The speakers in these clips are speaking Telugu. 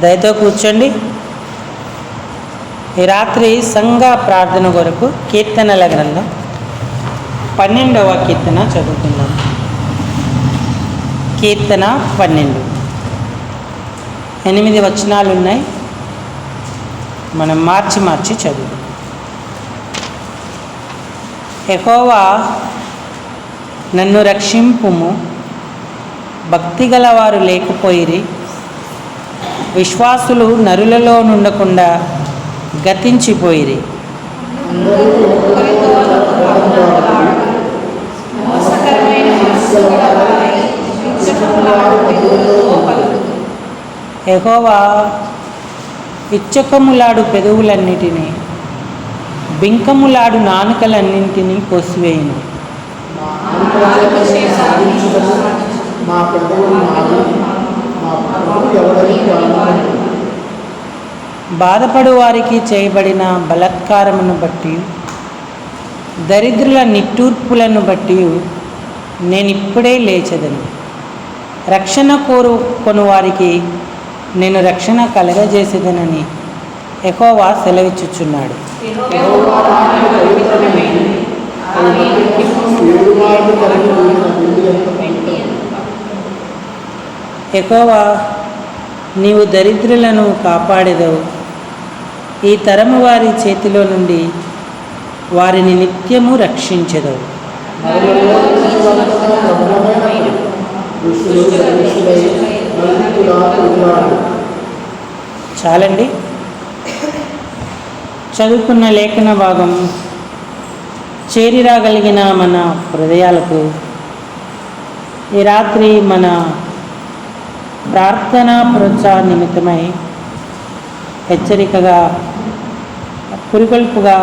దయతో కూర్చోండి. ఈ రాత్రి సంఘ ప్రార్థన కొరకు కీర్తనల గ్రంథం పన్నెండవ కీర్తన చదువుకుందాం. కీర్తన పన్నెండు. ఎనిమిది వచనాలు ఉన్నాయి మనం మార్చి మార్చి చదువు ఎహోవా నన్ను రక్షింపుము. భక్తి గలవారు లేకపోయిరి. విశ్వాసులు నరులలో నుండకుండా గతించిపోయిరి. ఎగోవా ఇచ్చకములాడు ఎహోవా ఇచ్చకములాడు పెదవులన్నిటినీ బింకములాడు నానుకలన్నింటినీ కోసివేయను మా పెద్దలు మాది మా ప్రభు ఎవరికి కాదు బాధపడు వారికి చేయబడిన బలత్కారమును బట్టి దరిద్రుల నిట్టూర్పులను బట్టి నేను ఇప్పుడే లేచదను. రక్షణ కోరుకొని వారికి నేను రక్షణ కలగజేసేదనని ఎకోవా సెలవిచ్చుచున్నాడు. ఎకోవా నీవు దరిద్రులను కాపాడేదవు. ఈ తరము వారి చేతిలో నుండి వారిని నిత్యము రక్షించదవు. చాలండి. చదువుకున్న లేఖన భాగం. చేరిరాగలిగిన మన హృదయాలకు ఈ రాత్రి మన ప్రార్థన ప్రోత్సాహ నిమిత్తమై హెచ్చరికగా పురికొల్పుగా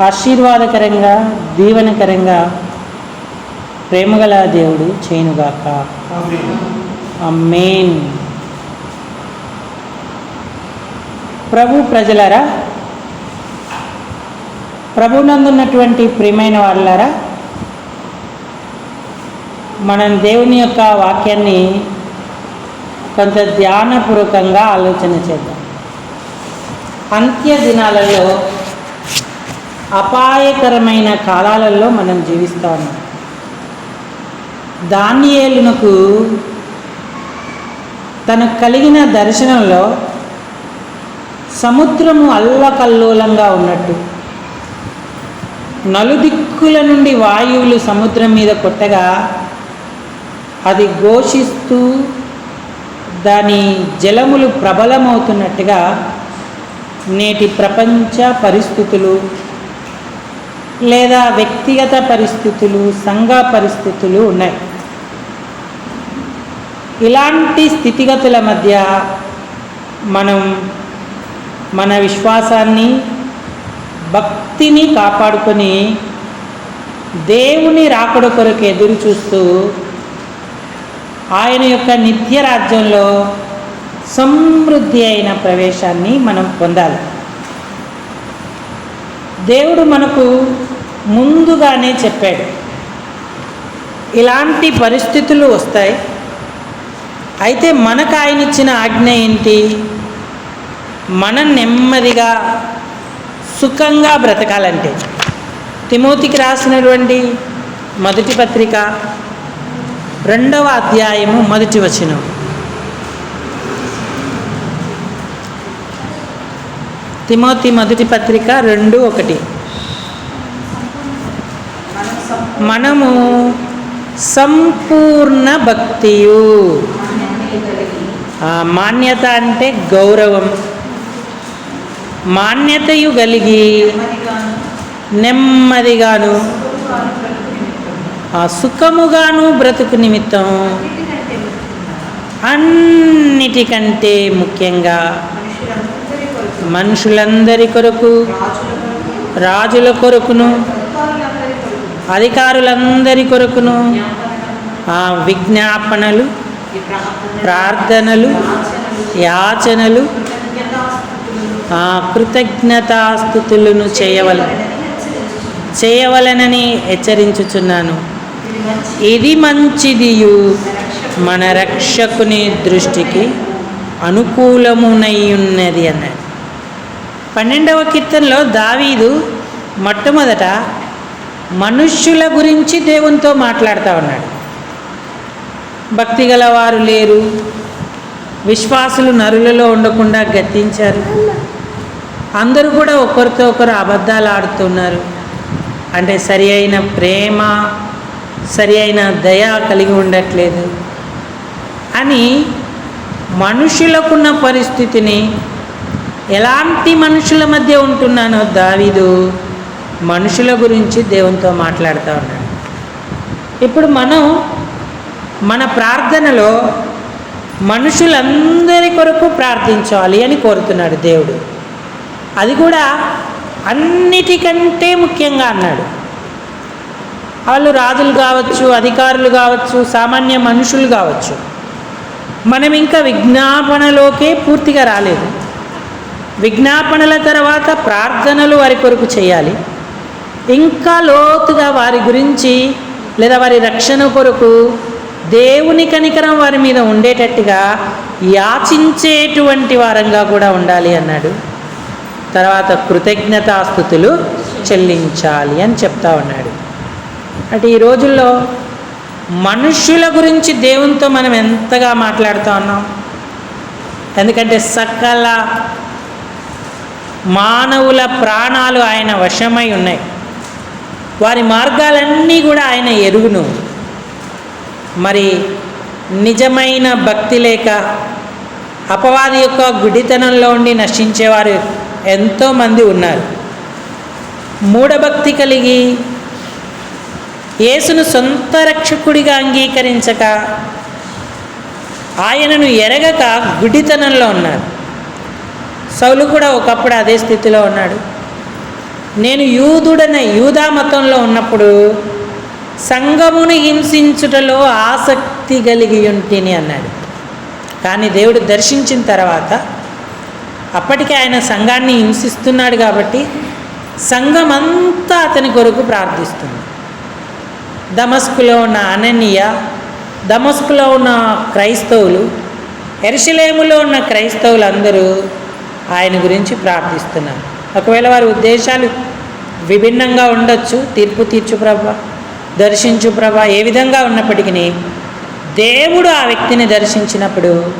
ఆశీర్వాదకరంగా దీవెనకరంగా ప్రేమగల దేవుడు చేయునుగాక. అమ్మేన్ ప్రభు ప్రజలరా ప్రభునందున్నటువంటి ప్రియమైన వాళ్ళారా మనం దేవుని యొక్క వాక్యాన్ని కొంత ధ్యానపూర్వకంగా ఆలోచన చేద్దాం. అంత్య దినాలలో అపాయకరమైన కాలాలలో మనం జీవిస్తా ఉన్నాం. దానియేలునకు తనకు కలిగిన దర్శనంలో సముద్రము అల్లకల్లోలంగా ఉన్నట్టు. నలుదిక్కుల నుండి వాయువులు సముద్రం మీద కొట్టగా అది ఘోషిస్తూ దాని జలములు ప్రబలమవుతున్నట్టుగా నేటి ప్రపంచ పరిస్థితులు లేదా వ్యక్తిగత పరిస్థితులు సంఘ పరిస్థితులు ఉన్నాయి. ఇలాంటి స్థితిగతుల మధ్య మనం మన విశ్వాసాన్ని భక్తిని కాపాడుకొని దేవుని రాకడ కొరకు ఎదురు చూస్తూ ఆయన యొక్క నిత్య రాజ్యంలో సమృద్ధి అయిన ప్రవేశాన్ని మనం పొందాలి. దేవుడు మనకు ముందుగానే చెప్పాడు ఇలాంటి పరిస్థితులు వస్తాయి. అయితే మనకు ఆయన ఇచ్చిన ఆజ్ఞ ఏంటి? మనం నెమ్మదిగా సుఖంగా బ్రతకాలంటే. తిమోతికి రాసినటువంటి మొదటి పత్రిక రెండవ అధ్యాయము మొదటి వచనం. తిమోతి మొదటి పత్రిక రెండు ఒకటి. మనము సంపూర్ణ భక్తియు. మాన్యత అంటే గౌరవం. మాన్యతయు కలిగి నెమ్మదిగాను. ఆ సుఖముగాను బ్రతుకు నిమిత్తం అన్నిటికంటే ముఖ్యంగా మనుషులందరి కొరకు రాజుల కొరకును అధికారులందరి కొరకును ఆ విజ్ఞాపనలు ప్రార్థనలు యాచనలు ఆ కృతజ్ఞతాస్థుతులను చేయవల చేయవలనని హెచ్చరించుచున్నాను. ఇది మంచిదియు? మన రక్షకుని దృష్టికి అనుకూలమునై ఉన్నది అన్నాడు. పన్నెండవ కీర్తనలో దావీదు మొట్టమొదట మనుష్యుల గురించి దేవునితో మాట్లాడుతూ ఉన్నాడు. భక్తి గలవారు లేరు. విశ్వాసులు నరులలో ఉండకుండా గద్దించారు. అందరూ కూడా ఒకరితో ఒకరు అబద్ధాలు ఆడుతున్నారు. అంటే సరి అయిన ప్రేమ సరి అయిన దయ కలిగి ఉండట్లేదు. అని మనుషులకున్న పరిస్థితిని ఎలాంటి మనుషుల మధ్య ఉంటున్నానో దావీదు మనుషుల గురించి దేవునితో మాట్లాడుతూ ఉన్నాడు. ఇప్పుడు మనం మన ప్రార్థనలో మనుషులందరి కొరకు ప్రార్థించాలి అని కోరుతున్నాడు దేవుడు. అది కూడా అన్నిటికంటే ముఖ్యంగా అన్నాడు. వాళ్ళు రాజులు కావచ్చు అధికారులు కావచ్చు సామాన్య మనుషులు కావచ్చు. మనం ఇంకా విజ్ఞాపనలోకే పూర్తిగా రాలేదు. విజ్ఞాపనల తర్వాత ప్రార్థనలు వారి కొరకు చేయాలి. ఇంకా లోతుగా వారి గురించి లేదా వారి రక్షణ కొరకు దేవుని కనికరం వారి మీద ఉండేటట్టుగా యాచించేటువంటి వారంగా కూడా ఉండాలి అన్నాడు. తర్వాత కృతజ్ఞతాస్థుతులు చెల్లించాలి అని చెప్తా ఉన్నాడు. అంటే ఈ రోజుల్లో మనుష్యుల గురించి దేవునితో మనం ఎంతగా మాట్లాడుతూ ఉన్నాం? ఎందుకంటే సకల మానవుల ప్రాణాలు ఆయన వశమై ఉన్నాయి. వారి మార్గాలన్నీ కూడా ఆయన ఎరుగును. మరి నిజమైన భక్తి లేక అపవాది యొక్క గుడితనంలో ఉండి నశించేవారు ఎంతోమంది ఉన్నారు. మూఢభక్తి కలిగి యేసును సొంత రక్షకుడిగా అంగీకరించక ఆయనను ఎరగక గుడితనంలో ఉన్నారు. సౌలు కూడా ఒకప్పుడు అదే స్థితిలో ఉన్నాడు. నేను యూదుడన యూదా మతంలో ఉన్నప్పుడు సంఘమును హింసించుటలో ఆసక్తి కలిగి ఉంటిని అన్నాడు. కానీ దేవుడు దర్శించిన తర్వాత అప్పటికే ఆయన సంఘాన్ని హింసిస్తున్నాడు కాబట్టి సంఘం అంతా అతని కొరకు ప్రార్థిస్తుంది. దమస్కులో ఉన్న అననీయ దమస్కులో ఉన్న క్రైస్తవులు ఎరుసలేములో ఉన్న క్రైస్తవులు అందరూ ఆయన గురించి ప్రార్థిస్తున్నారు. ఒకవేళ వారి ఉద్దేశాలు విభిన్నంగా ఉండొచ్చు తీర్పు తీర్చు ప్రభ దర్శించు ప్రభ ఏ విధంగా ఉన్నప్పటికీ దేవుడు ఆ వ్యక్తిని దర్శించినప్పుడు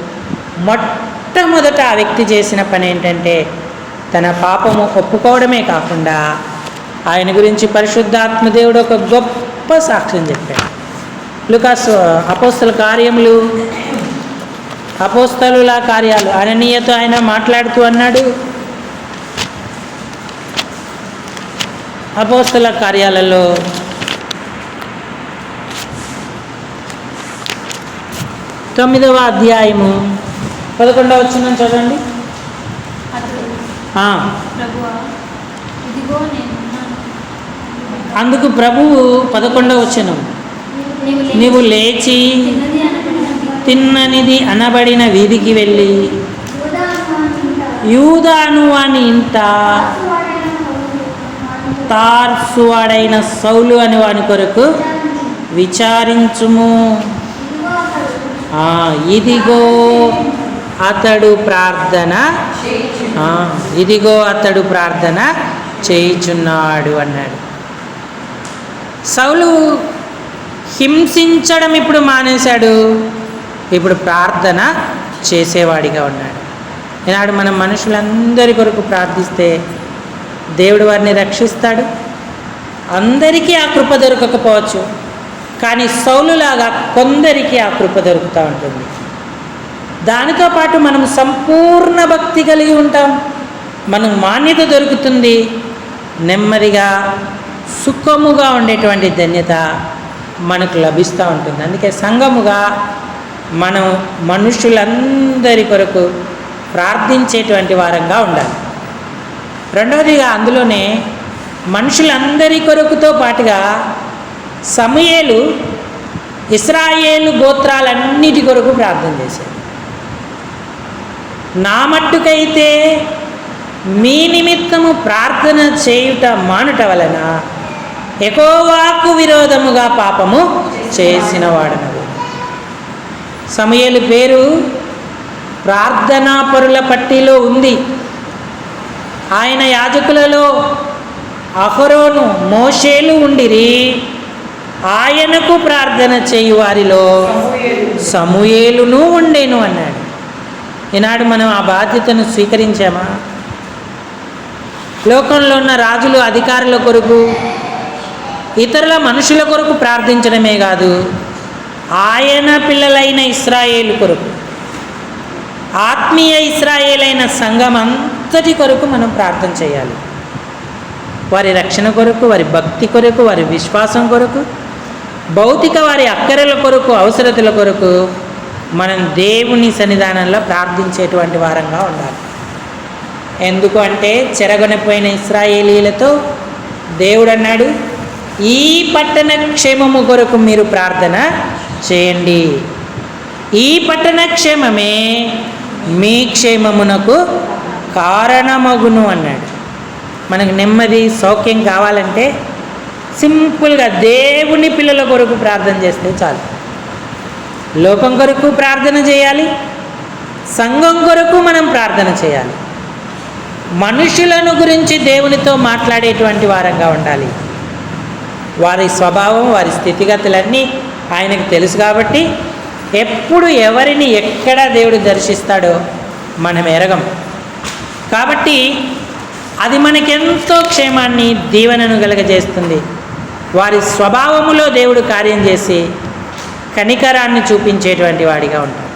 మొట్టమొదట ఆ వ్యక్తి చేసిన పని ఏంటంటే తన పాపము ఒప్పుకోవడమే కాకుండా ఆయన గురించి పరిశుద్ధాత్మ దేవుడు ఒక గొప్ప సాక్ష్యం చెప్పాడు. లుకాస్ అపోస్తల కార్యములు అపోస్తలుల కార్యాలు అననీయతో ఆయన మాట్లాడుతూ అన్నాడు. అపోస్తల కార్యాలలో తొమ్మిదవ అధ్యాయము పదకొండవ వచ్చిన చదవండి. ఇదిగో నేనున్నాను అందుకు ప్రభువు పదకొండవ వచ్చిన నీవు లేచి తిన్ననిది అనబడిన వీధికి వెళ్ళి యూదాను అని ఇంట తార్సువాడైన సౌలు అని వాని కొరకు విచారించుము. ఇదిగో అతడు ప్రార్థన. ఇదిగో అతడు ప్రార్థన చేయుచున్నాడు అన్నాడు. సౌలు హింసించడం ఇప్పుడు మానేశాడు. ఇప్పుడు ప్రార్థన చేసేవాడిగా ఉన్నాడు. ఈనాడు మనం మనుషులందరి కొరకు ప్రార్థిస్తే దేవుడు వారిని రక్షిస్తాడు. అందరికీ ఆ కృప దొరకకపోవచ్చు. కానీ సౌలులాగా కొందరికి ఆ కృప దొరుకుతూ ఉంటుంది. దానితో పాటు మనం సంపూర్ణ భక్తి కలిగి ఉంటాం. మనం మాన్యత దొరుకుతుంది. నెమ్మదిగా సుఖముగా ఉండేటువంటి ధన్యత మనకు లభిస్తూ ఉంటుంది. అందుకే సంఘముగా మనం మనుషులందరి కొరకు ప్రార్థించేటువంటి వారంగా ఉండాలి. రెండవదిగా అందులోనే మనుషులందరి కొరకుతో పాటుగా సమయేలు ఇస్రాయేలు గోత్రాలన్నిటి కొరకు ప్రార్థన చేశాడు నా మట్టుకైతే మీ నిమిత్తము ప్రార్థన చేయుట మానుట వలన ఎకోవాకు విరోధముగా పాపము చేసినవాడను. సమయలు పేరు ప్రార్థనాపరుల పట్టీలో పట్టిలో ఉంది. ఆయన యాజకులలో అహరోను మోషేలు ఉండిరి. ఆయనకు ప్రార్థన చేయు వారిలో సమూయేలును ఉండేను అన్నాడు. ఈనాడు మనం ఆ బాధ్యతను స్వీకరించామా? లోకంలో ఉన్న రాజులు అధికారుల కొరకు ఇతరుల మనుషుల కొరకు ప్రార్థించడమే కాదు ఆయన పిల్లలైన ఇస్రాయేలు కొరకు ఆత్మీయ ఇస్రాయేలైన సంఘం అంతటి కొరకు మనం ప్రార్థన చేయాలి. వారి రక్షణ కొరకు వారి భక్తి కొరకు వారి విశ్వాసం కొరకు భౌతిక వారి అక్కరల కొరకు అవసరతల కొరకు మనం దేవుని సన్నిధానంలో ప్రార్థించేటువంటి వారంగా ఉండాలి. ఎందుకు అంటే చెరగొనిపోయిన ఇస్రాయేలీలతో దేవుడు అన్నాడు ఈ పట్టణ క్షేమము కొరకు మీరు ప్రార్థన చేయండి. ఈ పట్టణ క్షేమమే మీ క్షేమమునకు కారణమగును అన్నాడు. మనకు నెమ్మది సౌఖ్యం కావాలంటే సింపుల్గా దేవుని పిల్లల కొరకు ప్రార్థన చేస్తే చాలు. లోకం కొరకు ప్రార్థన చేయాలి సంఘం కొరకు మనం ప్రార్థన చేయాలి. మనుషులను గురించి దేవునితో మాట్లాడేటువంటి వారంగా ఉండాలి. వారి స్వభావం వారి స్థితిగతులన్నీ ఆయనకు తెలుసు కాబట్టి ఎప్పుడు ఎవరిని ఎక్కడ దేవుడు దర్శిస్తాడో మనం ఎరగం కాబట్టి అది మనకెంతో క్షేమాన్ని దీవెనను కలగజేస్తుంది. వారి స్వభావములో దేవుడు కార్యం చేసి కనికరాన్ని చూపించేటువంటి వాడిగా ఉంటాడు.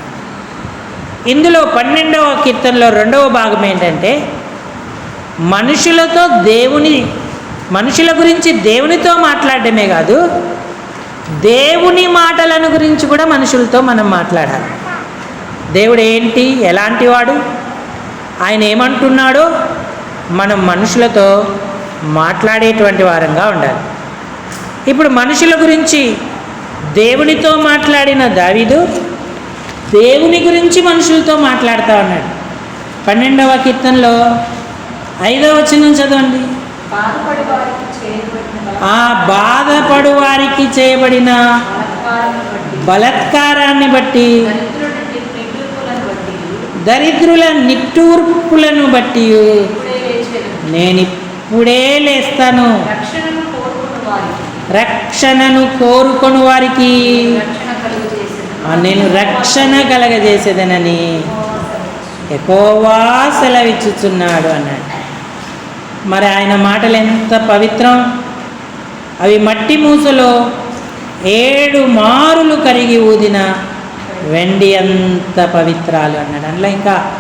ఇందులో పన్నెండవ కీర్తనలో రెండవ భాగం ఏంటంటే మనుషులతో దేవుని మనుషుల గురించి దేవునితో మాట్లాడడమే కాదు దేవుని మాటలను గురించి కూడా మనుషులతో మనం మాట్లాడాలి. దేవుడు ఏంటి? ఎలాంటి వాడు? ఆయన ఏమంటున్నాడో మనం మనుషులతో మాట్లాడేటువంటి వారంగా ఉండాలి. ఇప్పుడు మనుషుల గురించి దేవునితో మాట్లాడిన దావీదు దేవుని గురించి మనుషులతో మాట్లాడుతూ ఉన్నాడు. పన్నెండవ కీర్తనలో ఐదవ వచనం చదవండి. ఆ బాధపడు వారికి చేయబడిన బలత్కారాన్ని బట్టి దరిద్రుల నిట్టూర్పులను బట్టి. నేను ఇప్పుడే లేస్తాను. రక్షణను కోరుకొని వారికి. నేను రక్షణ కలగజేసేదనని ఎక్కువగా సెలవిచ్చుచున్నాడు అన్నాడు. మరి ఆయన మాటలు ఎంత పవిత్రం? అవి మట్టి మూసలో ఏడు మారులు కరిగి ఊదిన వెండి అంత పవిత్రాలు అన్నాడు. అందులో ఇంకా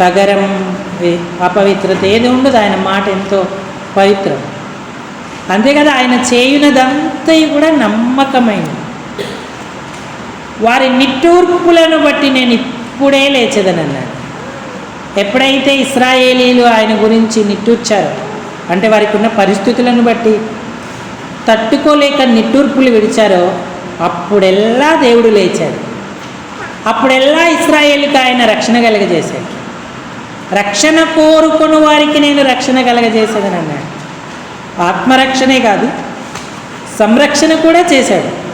తగరం అపవిత్రత ఏది ఉండదు. ఆయన మాట ఎంతో పవిత్రం. అంతే కదా ఆయన చేయునదంతా కూడా నమ్మకమైనది. వారి నిట్టూర్పులను బట్టి నేను ఇప్పుడే లేచదనన్నాడు ఎప్పుడైతే ఇస్రాయేలీలు ఆయన గురించి నిట్టూర్చారో అంటే వారికి ఉన్న పరిస్థితులను బట్టి తట్టుకోలేక నిట్టూర్పులు విడిచారో అప్పుడెల్లా దేవుడు లేచాడు. అప్పుడెల్లా ఇస్రాయేల్కి ఆయన రక్షణ కలగజేశాడు. రక్షణ కోరుకుని వారికి నేను రక్షణ కలగజేసేదని అన్నాడు. ఆత్మరక్షణే కాదు సంరక్షణ కూడా చేశాడు.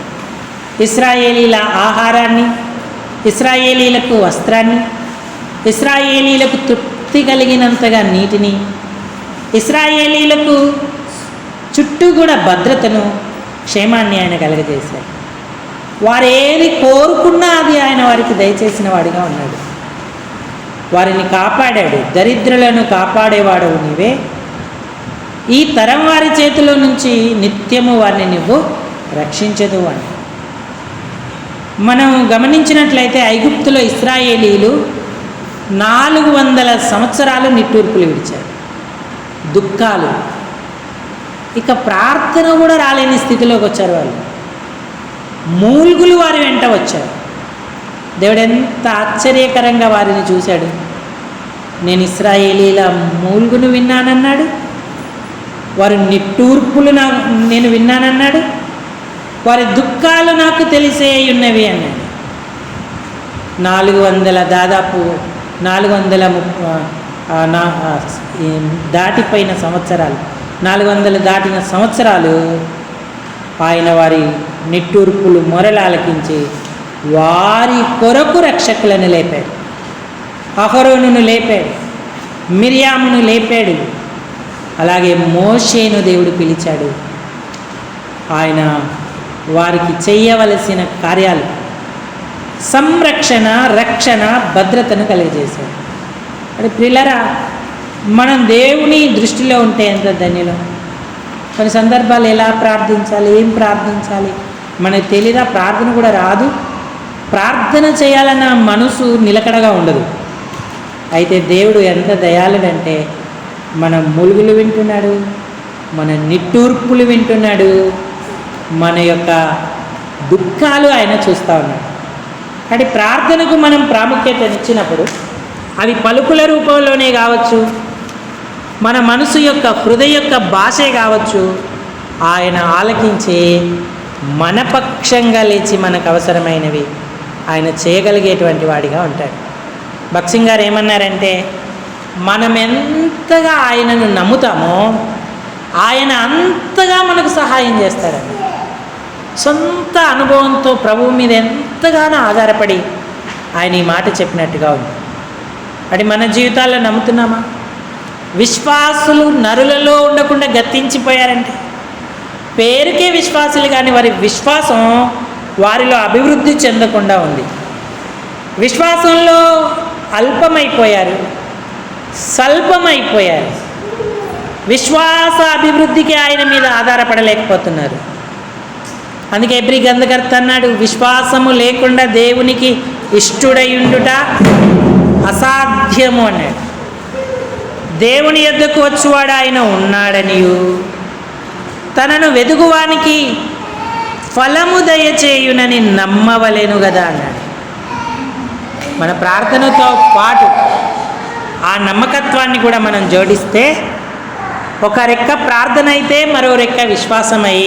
ఇస్రాయేలీల ఆహారాన్ని ఇస్రాయేలీలకు వస్త్రాన్ని ఇస్రాయేలీలకు తృప్తి కలిగినంతగా నీటిని ఇస్రాయేలీలకు చుట్టూ కూడా భద్రతను క్షేమాన్ని ఆయన కలగజేశాడు వారు ఏది కోరుకున్నా అది ఆయన వారికి దయచేసిన వాడిగా ఉన్నాడు. వారిని కాపాడాడు దరిద్రులను కాపాడేవాడు నీవే. ఈ తరం వారి చేతిలో నుంచి నిత్యము వారిని నువ్వు రక్షించదు అని. మనం గమనించినట్లయితే ఐగుప్తులో ఇస్రాయేలీలు నాలుగు వందల సంవత్సరాలు నిట్టూర్పులు విడిచారు. దుఃఖాలు. ఇక ప్రార్థన కూడా రాలేని స్థితిలోకి వచ్చారు వాళ్ళు. మూల్గులు వారి వెంట వచ్చారు. దేవుడు ఎంత ఆశ్చర్యకరంగా వారిని చూశాడు. నేను ఇస్రాయేలీల మూల్గును విన్నానన్నాడు. వారి నిట్టూర్పులు నా నేను విన్నానన్నాడు. వారి దుఃఖాలు నాకు తెలిసే ఉన్నవి అన్నాడు. నాలుగు వందల దాదాపు నాలుగు వందల ముప్ప నా దాటిపోయిన సంవత్సరాలు. నాలుగు వందలు దాటిన సంవత్సరాలు ఆయన వారి నిట్టూర్పులు మొరలాలకించి వారి కొరకు రక్షకులను లేపాడు. అహరోనును లేపాడు. మిరియామును లేపాడు. అలాగే మోషేను దేవుడు పిలిచాడు. ఆయన వారికి చేయవలసిన కార్యాలు సంరక్షణ రక్షణ భద్రతను కలిగజేశాడు. అంటే పిల్లరా మనం దేవుని దృష్టిలో ఉంటే ఎంత ధన్యులం? కొన్ని సందర్భాలు ఎలా ప్రార్థించాలి ఏం ప్రార్థించాలి? మనకు తెలియదా ప్రార్థన కూడా రాదు? ప్రార్థన చేయాలన్న మనసు నిలకడగా ఉండదు. అయితే దేవుడు ఎంత దయాళుడంటే మన ములుగులు వింటున్నాడు మన నిట్టూర్పులు వింటున్నాడు మన యొక్క దుఃఖాలు ఆయన చూస్తూ ఉన్నాడు. అంటే ప్రార్థనకు మనం ప్రాముఖ్యతనిచ్చినప్పుడు అవి పలుకుల రూపంలోనే కావచ్చు. మన మనసు యొక్క హృదయ యొక్క భాషే కావచ్చు. ఆయన ఆలకించి మనపక్షంగా లేచి మనకు అవసరమైనవి ఆయన చేయగలిగేటువంటి వాడిగా ఉంటాడు భక్సింగ్ గారు ఏమన్నారంటే మనం ఎంతగా ఆయనను నమ్ముతామో ఆయన అంతగా మనకు సహాయం చేస్తారండి. సొంత అనుభవంతో ప్రభువు మీద ఎంతగానో ఆధారపడి ఆయన ఈ మాట చెప్పినట్టుగా ఉంది. అది మన జీవితాల్లో నమ్ముతున్నామా? విశ్వాసులు నరులలో ఉండకుండా గతించిపోయారంటే. పేరుకే విశ్వాసులు కానీ వారి విశ్వాసం వారిలో అభివృద్ధి చెందకుండా ఉంది. విశ్వాసంలో అల్పమైపోయారు. స్వల్పమైపోయారు. విశ్వాస అభివృద్ధికి ఆయన మీద ఆధారపడలేకపోతున్నారు. అందుకే ఎబ్రి గంధకర్త అన్నాడు విశ్వాసము లేకుండా దేవునికి ఇష్టుడయుండుట అసాధ్యము అన్నాడు. దేవుని యొద్దకు వచ్చువాడు ఆయన ఉన్నాడనియు. తనను వెదుగువానికి ఫలము దయచేయునని నమ్మవలేను కదా అన్నాడు. మన ప్రార్థనతో పాటు ఆ నమ్మకత్వాన్ని కూడా మనం జోడిస్తే ఒక రెక్క ప్రార్థన అయితే మరో రెక్క విశ్వాసమై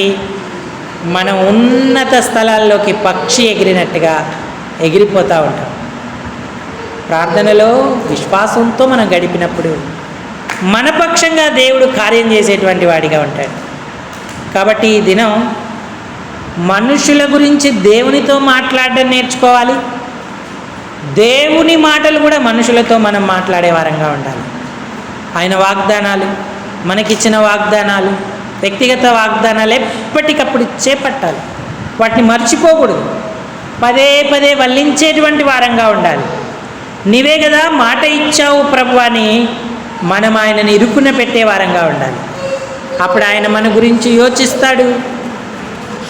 మనం ఉన్నత స్థలాల్లోకి పక్షి ఎగిరినట్టుగా ఎగిరిపోతూ ఉంటాం. ప్రార్థనలో విశ్వాసంతో మనం గడిపినప్పుడు మన పక్షంగా దేవుడు కార్యం చేసేటువంటి వాడిగా ఉంటాడు. కాబట్టి ఈ దినం మనుషుల గురించి దేవునితో మాట్లాడడం నేర్చుకోవాలి. దేవుని మాటలు కూడా మనుషులతో మనం మాట్లాడే వారంగా ఉండాలి. ఆయన వాగ్దానాలు మనకిచ్చిన వాగ్దానాలు వ్యక్తిగత వాగ్దానాలు ఎప్పటికప్పుడు చేపట్టాలి. వాటిని మర్చిపోకూడదు. పదే పదే వల్లించేటువంటి వారంగా ఉండాలి. నీవే కదా మాట ఇచ్చావు ప్రభు అని మనం ఆయనని ఇరుకున పెట్టే వారంగా ఉండాలి. అప్పుడు ఆయన మన గురించి యోచిస్తాడు.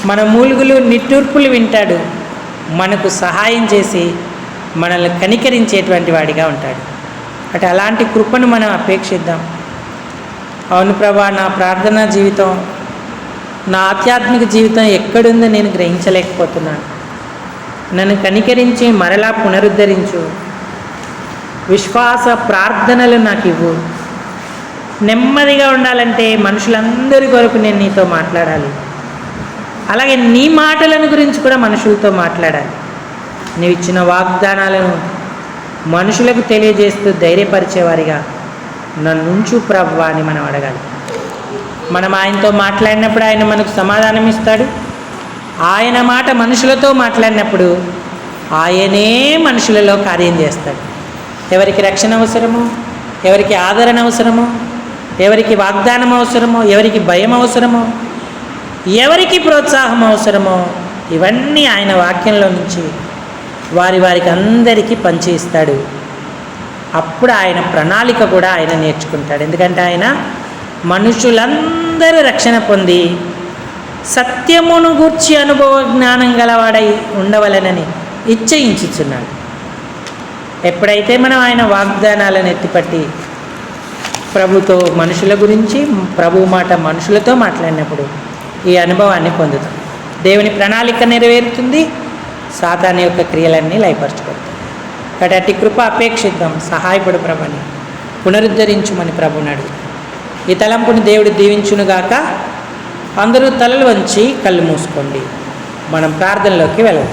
మన మూలుగులు నిట్టూర్పులు వింటాడు. మనకు సహాయం చేసి మనల్ని కనికరించేటువంటి వాడిగా ఉంటాడు. అటు అలాంటి కృపను మనం అపేక్షిద్దాం. అవును ప్రభా నా ప్రార్థనా జీవితం నా ఆధ్యాత్మిక జీవితం ఎక్కడుందో నేను గ్రహించలేకపోతున్నాను. నన్ను కనికరించి మరలా పునరుద్ధరించు. విశ్వాస ప్రార్థనలు నాకు ఇవ్వు. నెమ్మదిగా ఉండాలంటే మనుషులందరి కొరకు నేను నీతో మాట్లాడాలి. అలాగే నీ మాటలను గురించి కూడా మనుషులతో మాట్లాడాలి. నీవు ఇచ్చిన వాగ్దానాలను మనుషులకు తెలియజేస్తూ ధైర్యపరిచేవారిగా నన్నుంచు ప్రవ్వా అని మనం అడగాలి. మనం ఆయనతో మాట్లాడినప్పుడు ఆయన మనకు సమాధానం ఇస్తాడు. ఆయన మాట మనుషులతో మాట్లాడినప్పుడు ఆయనే మనుషులలో కార్యం చేస్తాడు. ఎవరికి రక్షణ అవసరమో ఎవరికి ఆదరణ అవసరమో ఎవరికి వాగ్దానం అవసరమో ఎవరికి భయం అవసరమో ఎవరికి ప్రోత్సాహం అవసరమో ఇవన్నీ ఆయన వాక్యంలో నుంచి వారి వారికి అందరికీ పంచి ఇస్తాడు. అప్పుడు ఆయన ప్రణాళిక కూడా ఆయన నేర్చుకుంటాడు. ఎందుకంటే ఆయన మనుషులందరూ రక్షణ పొంది సత్యమును గూర్చి అనుభవ జ్ఞానం గలవాడై ఉండవలనని ఇచ్చయించుచున్నాడు ఎప్పుడైతే మనం ఆయన వాగ్దానాలను ఎత్తిపట్టి ప్రభుతో మనుషుల గురించి ప్రభు మాట మనుషులతో మాట్లాడినప్పుడు ఈ అనుభవాన్ని పొందుతాం. దేవుని ప్రణాళిక నెరవేరుతుంది. సాతాని యొక్క క్రియలన్నీ లయపరచుకుంటాం కాబట్టి అట్టి కృప అపేక్షిద్దాం. సహాయపడు ప్రభుని. పునరుద్ధరించుమని ప్రభునాడు ఈ తలంపుని దేవుడు దీవించునుగాక అందరూ తలలు వంచి కళ్ళు మూసుకోండి. మనం ప్రార్థనలోకి వెళ్ళాలి